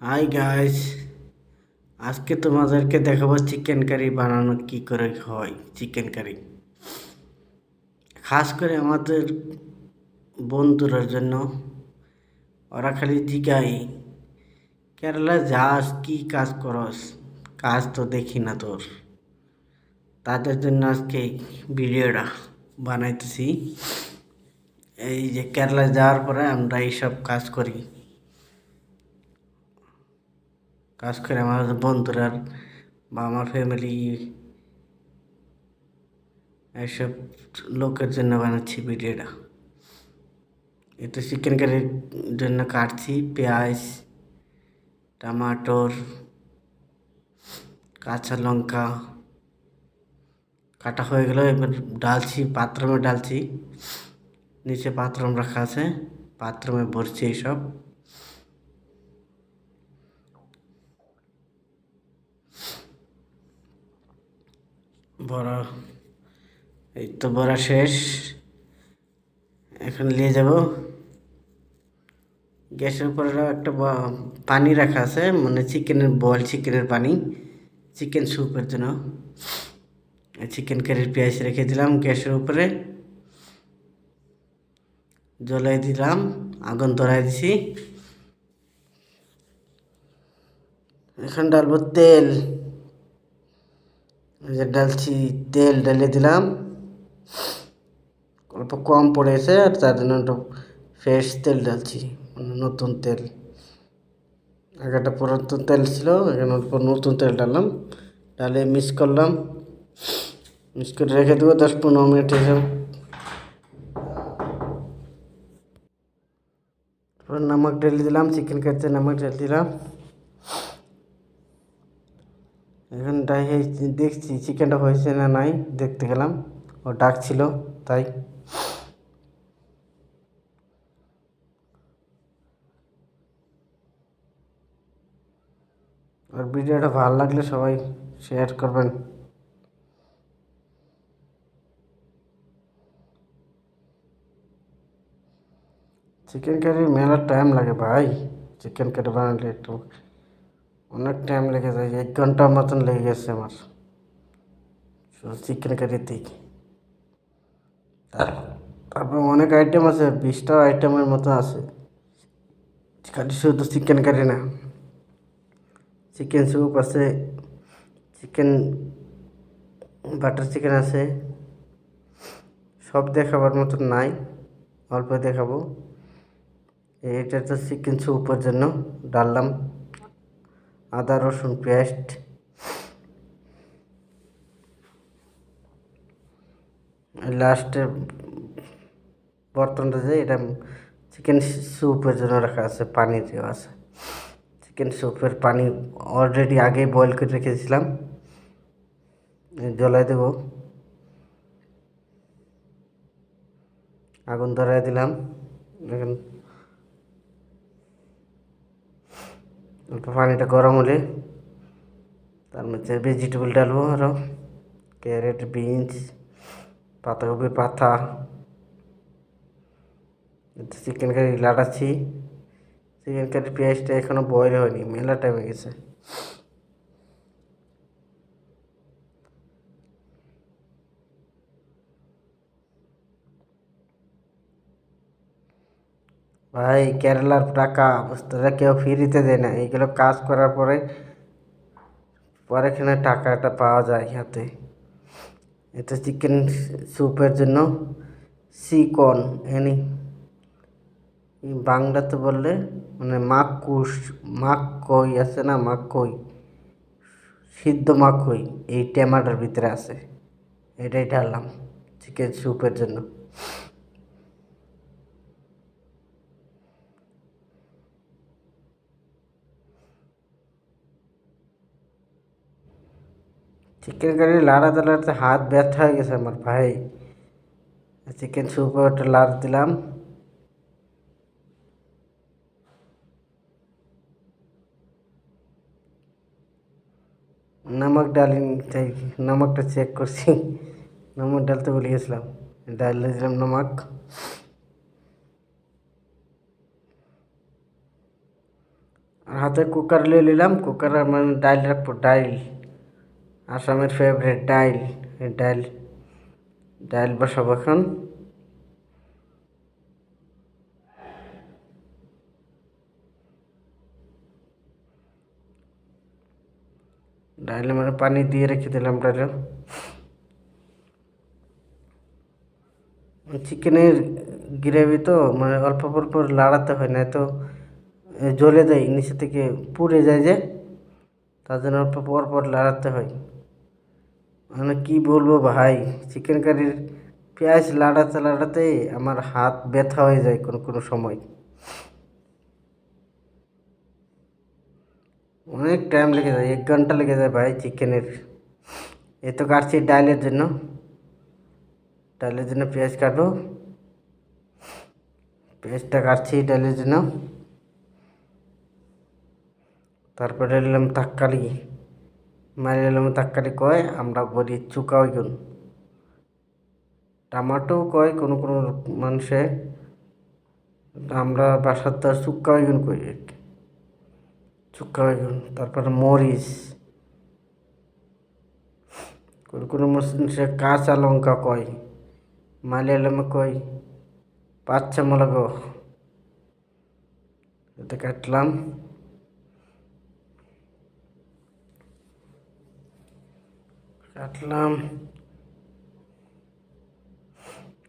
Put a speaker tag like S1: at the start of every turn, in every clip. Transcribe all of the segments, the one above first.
S1: Hi guys আজকে তোমাদেরকে দেখাবো চিকেন কারি বানানো কি করে হয় চিকেন কারি খাস করে আমাদের বন্ধুরার জন্য। ওরা খালি জিগাই কেরালা যাস, কি কাজ করস? কাজ তো দেখি না তোর। তাদের জন্য আজকে ভিডিওটা বানাইতেছি। এই যে কেরালা যাওয়ার পরে আমরা এইসব কাজ করি। কাজ করে আমার বন্ধুরা বা আমার ফ্যামিলি এসব লোকের জন্য বানাচ্ছি ভিডিওটা। এটা চিকেন কারির জন্য কাটছি, পেঁয়াজ, টমাটোর, কাঁচা লঙ্কা, কাটা হয়ে গেল এবার ডালছি পাত্রমে ডালছি, নিচে পাত্রম রাখা আছে পাত্রমে ভরছি এইসব। বড়া। এই তো বড়া শেষ। এখন নিয়ে যাব। গ্যাসের উপরে একটা পানি রাখা আছে মানে চিকেনের বল, চিকেনের পানি। চিকেন স্যুপের জন্য। চিকেন কারির পেঁয়াজ রেখে দিলাম গ্যাসের উপরে। জ্বলাই দিলাম, আগুন ধরাই দিছি। এখন ডালবো তেল। যে ডালছি তেল ঢেলে দিলাম। অল্প কম পড়েছে আর তার জন্য একটু ফ্রেশ তেল ডালছি মানে নতুন তেল। আগে একটা পুরাতন তেল ছিল, এখানে অল্প নতুন তেল ডাললাম ডালে মিক্স করলাম। মিক্স করে রেখে দেবো দশ পনেরো মিনিট এসব নমক ঢেলে দিলাম, চিকেন কাটতে নমক ঢেলে দিলাম। এখানটায় এই দেখছি চিকেনটা হয়েছে না নাই, দেখতে গেলাম। ও ডাকছিল তাই। আর ভিডিওটা ভালো লাগলে সবাই শেয়ার করবেন। চিকেন কারি মেলা টাইম লাগে ভাই। চিকেন কারি বানালে একটু অনেক টাইম লেগে যায়, এক ঘণ্টার মতন লেগে গেছে আমার। শুধু চিকেন কারিতেই তারপর অনেক আইটেম আছে বিশটা আইটেমের মতো আছে। খালি শুধু চিকেন কারি না। চিকেন স্যুপ আছে চিকেন বাটার চিকেন আছে। সব দেখাবার মতন নাই, অল্প দেখাবো। এটা তো চিকেন স্যুপের জন্য ডাললাম আদা, রসুন পেস্ট। লাস্টে বর্তনটা যে এটা চিকেন স্যুপের জন্য রাখা আছে, পানি দেওয়া আছে। চিকেন স্যুপের পানি অলরেডি আগেই বয়েল করে রেখেছিলাম। জ্বলাই দেব। আগুন ধরাই দিলাম। এখন অল্প পানিটা গরম হলে তার মধ্যে ভেজিটেবল ডালবো আরও ক্যারেট বিনস পাতাকপি পাতা চিকেন কারি লাটাচ্ছি চিকেন কারি পেঁয়াজটা এখনও বয়েল হয়নি, মেলা টাইমে গেছে। ভাই, কেরালার টাকা, বুঝতে কেউ ফ্রিতে দেয় না। এইগুলো কাজ করার পরে পরে এখানে টাকাটা পাওয়া যায় হাতে। এটা চিকেন স্যুপের জন্য চিকন, এনি। বাংলাতে বললে মানে মাকুস মাকই আছে না মাকই সিদ্ধ মাকই এই টেমাটার ভিতরে আছে। এটাই ঢাললাম, চিকেন স্যুপের জন্য। চিকেন কারি লাড়াতে লাড়াতে হাত ব্যথা হয়ে গেছে আমার ভাই চিকেন স্যুপে ওটা লাড় দিলাম নমক ডালিনি তাই নমকটা চেক করছি নমক ডালতে ভুলে গেছিলাম ডালে দিলাম নমক আর হাতে কুকার নিয়ে নিলাম কুকারে মানে ডাইল রাখব ডাইল আসামের ফেভারিট ডাইল ডাইল ডাইল বসাবো এখন। ডাইলে মানে পানি দিয়ে রেখে দিলাম ডাইলে চিকেনের গ্রেভি তো মানে অল্প অল্প লাড়াতে হয় না তো জ্বলে দেয় নিচে থেকে পুড়ে যায় যে, তার জন্য অল্প পর পর লাড়াতে হয়। মানে কি বলব ভাই? চিকেন কারির পেঁয়াজ লাড়াতে লাড়াতে আমার হাত ব্যথা হয়ে যায় কোনো কোনো সময়। অনেক টাইম লেগে যায়, এক ঘণ্টা লেগে যায় ভাই চিকেনের এ তো কাটছি ডালের জন্য। ডালের জন্য পেঁয়াজ কাটবো। পেঁয়াজটা কাটছি ডালের জন্য। তারপরে নিলাম তাক্কালি। মারি নিলাম তাক্কালি কয়, আমরা বলি চুকা ওইগুন টমাটো কয়, কোনো কোনো মানুষে, আমরা বাসার তো চুক্কা ওইগুন কই আর কি চুক্কা বেগুন তারপরে মরিচ। কোনো কোনো মানুষে কাঁচা লঙ্কা কয় মালিয়ালামে কয় পাঁচচা মলগ এটা কাটলাম। কাটলাম।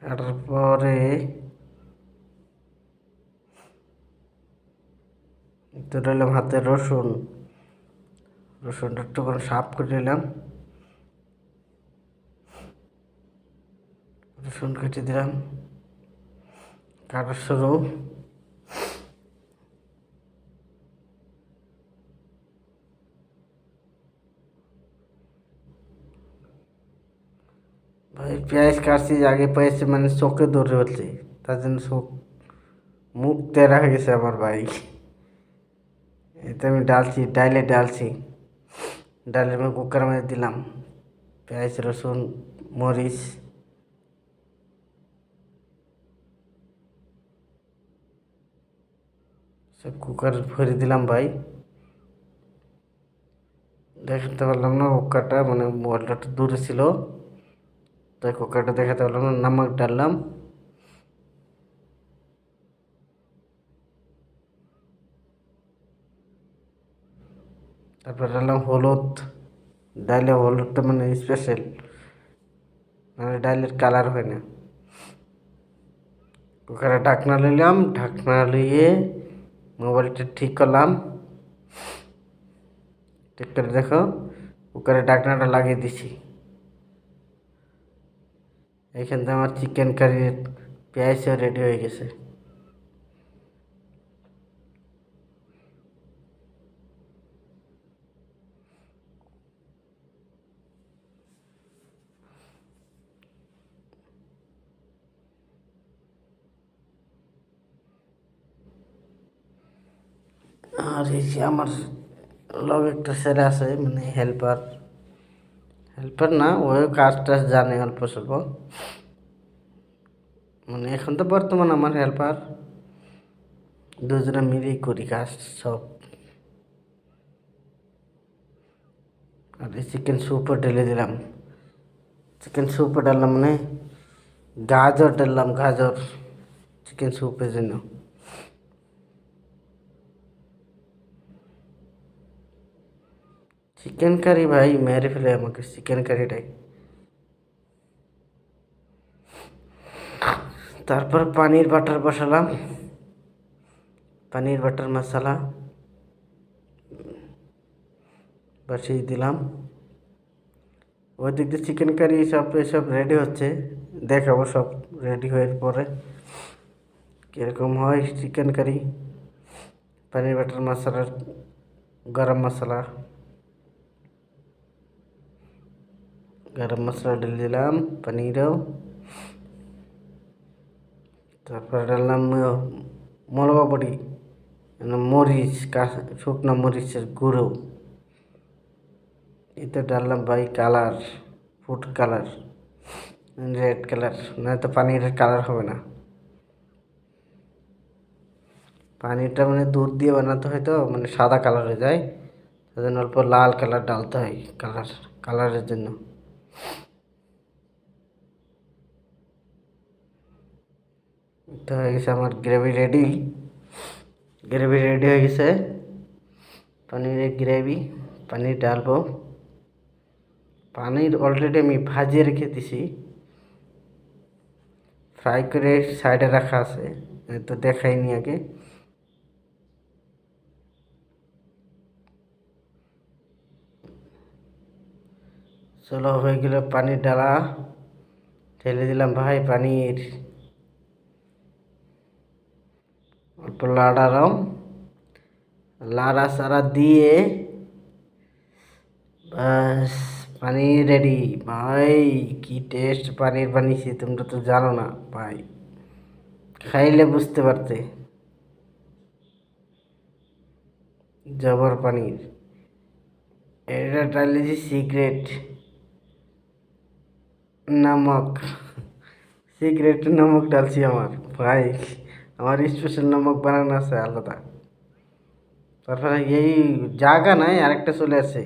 S1: কাটার পরে তো নিলাম হাতে রসুন। রসুনটা একটু সাফ করে নিলাম। রসুন কেটে দিলাম। কাটা শুরু। ভাই পেঁয়াজ কাটছি আগে পেয়েছে মানে চোখে দৌড়ে ফেলছে তার জন্য চোখ মুখ তেরা হয়ে গেছে আমার ভাই এতে আমি ডালছি ডাইলে ডালছি ডালের মধ্যে কুকার মধ্যে দিলাম পেঁয়াজ রসুন মরিচ সব কুকার ভরে দিলাম ভাই দেখাতে পারলাম না কুকারটা মানে মোবাইলটা একটু দূরে ছিল তাই কুকারটা দেখাতে পারলাম না, নামক ডাললাম। তারপর ডাললাম হলুদ। ডাইলে হলুদটা মানে স্পেশাল মানে ডাইলের কালার হয় না। কুকারে ঢাকনা নিলাম ঢাকনা নিয়ে মোবাইলটা ঠিক করলাম। ঠিক করে দেখো, কুকারে ঢাকনাটা লাগিয়ে দিছি। এখান থেকে আমার চিকেন কারির পেঁয়াজও রেডি হয়ে গেছে। আর এই যে আমার লগে একটা ছেলে আছে মানে হেল্পার হেল্পার না ওই কাজ টাজ জানে অল্প স্বল্প। মানে এখন তো বর্তমান আমার হেল্পার দুজনে মিলেই করি কাজ, সব। আর এই চিকেন স্যুপও ঢেলে দিলাম। চিকেন স্যুপও ডাললাম মানে গাজর ডাললাম গাজর চিকেন স্যুপের জন্য। চিকেন কারি ভাই, মেরে ফেলে আমাকে চিকেন কারিটাই তারপর পানির বাটার বসালাম। পানির বাটার মশলা বসিয়ে দিলাম। ওই দিক দিয়ে চিকেন কারি সব, এসব রেডি হচ্ছে। দেখাবো সব রেডি হয়ে পরে কীরকম হয় চিকেন কারি পানির বাটার মশলা গরম মশলা। গরম মশলা ঢেলে দিলাম পনিরও তারপরে ডাললাম মলবা বড়ি মরিচ শুকনো মরিচের গুঁড়ো এতে ডাললাম ভাই colour food colour red colour না তো পানির কালার হবে না। পানিটা মানে দুধ দিয়ে বানাতে হয় তো মানে সাদা কালার হয়ে যায়। সেজন্য অল্প লাল কালার ডালতে হয় কালার কালারের জন্য। তো হয়ে গেছে আমার গ্রেভি রেডি গ্রেভি রেডি হয়ে গেছে। পনিরের গ্রেভি পনির ডালবো। পানির অলরেডি আমি ভাজিয়ে রেখে দিছি। ফ্রাই করে সাইডে রাখা আছে। তো দেখাইনি আগে। চলো হয়ে গেল পানির ডালা। ঢেলে দিলাম ভাই পানির অল্প লাড়ালাম লাড়া সারা দিয়ে। বাস পানির রেডি ভাই, কি টেস্ট পানির বানিয়েছি তোমরা তো জানো না, ভাই। খাইলে বুঝতে পারতে। জবর পানির এটা ডালেছি সিক্রেট নমক সিক্রেট নমক ডালছি আমার। ভাই, আমার স্পেশাল নমক বানানো আছে, আলাদা। তারপরে এই জায়গা নাই, আরেকটা চলে আসে।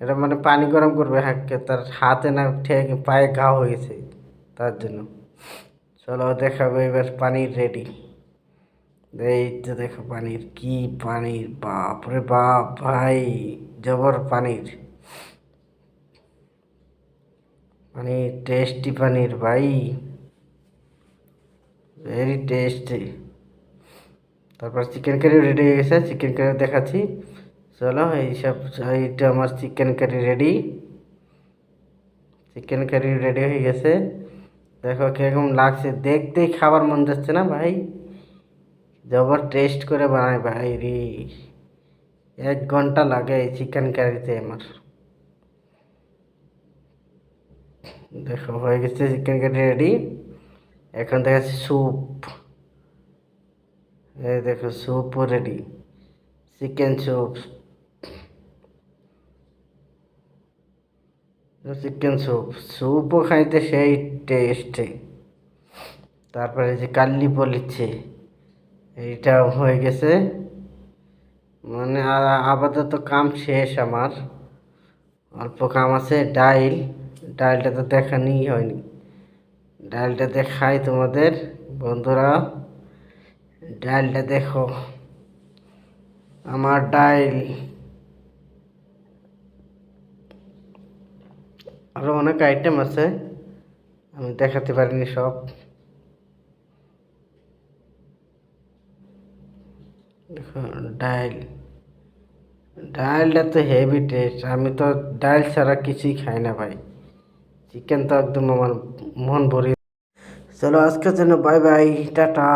S1: এটা মানে পানি গরম করবে হাঁককে তার হাতে না ঠেক পায়ে ঘা হয়ে গেছে, তার জন্য। চলো দেখাবো এবার পানির রেডি এই তো দেখো পানির, কি পানির বাপ রে বাপ, ভাই, জবর পানির। মানে টেস্টি পানির, ভাই। ভেরি টেস্টি তারপর চিকেন কারি রেডি হয়ে গেছে চিকেন কারি দেখাচ্ছি। চলো এইসব এইটা আমার chicken curry ready chicken curry ready হয়ে গেছে। দেখো কীরকম লাগছে। দেখতেই খাবার মন যাচ্ছে না, ভাই। জবর টেস্ট করে বানাই ভাই রে। এক ঘণ্টা লাগে এই চিকেন কারিতে আমার। দেখো, হয়ে গেছে চিকেন কারি রেডি এখন দেখাচ্ছি স্যুপ এই দেখো স্যুপও ready chicken soup chicken soup স্যুপও খাইতে সেই টেস্টে তারপরে যে কাল্লি বলিচ্ছে এইটা হয়ে গেছে। মানে আপাতত কাম শেষ আমার। অল্প কাম আছে, ডাইল। ডাইলটা তো দেখানি হয়নি। ডালটা দেখাই তোমাদের। বন্ধুরা ডালটা দেখো। আমার ডাইল আরও অনেক আইটেম আছে, আমি দেখাতে পারিনি সব। দেখো ডাইল ডালটা তো হেভি টেস্ট আমি তো ডাল ছাড়া কিছুই খাই না ভাই। চিকেন তো একদম আমার মন ভরে চলো আজকের জন্য বাই বাই টাটা।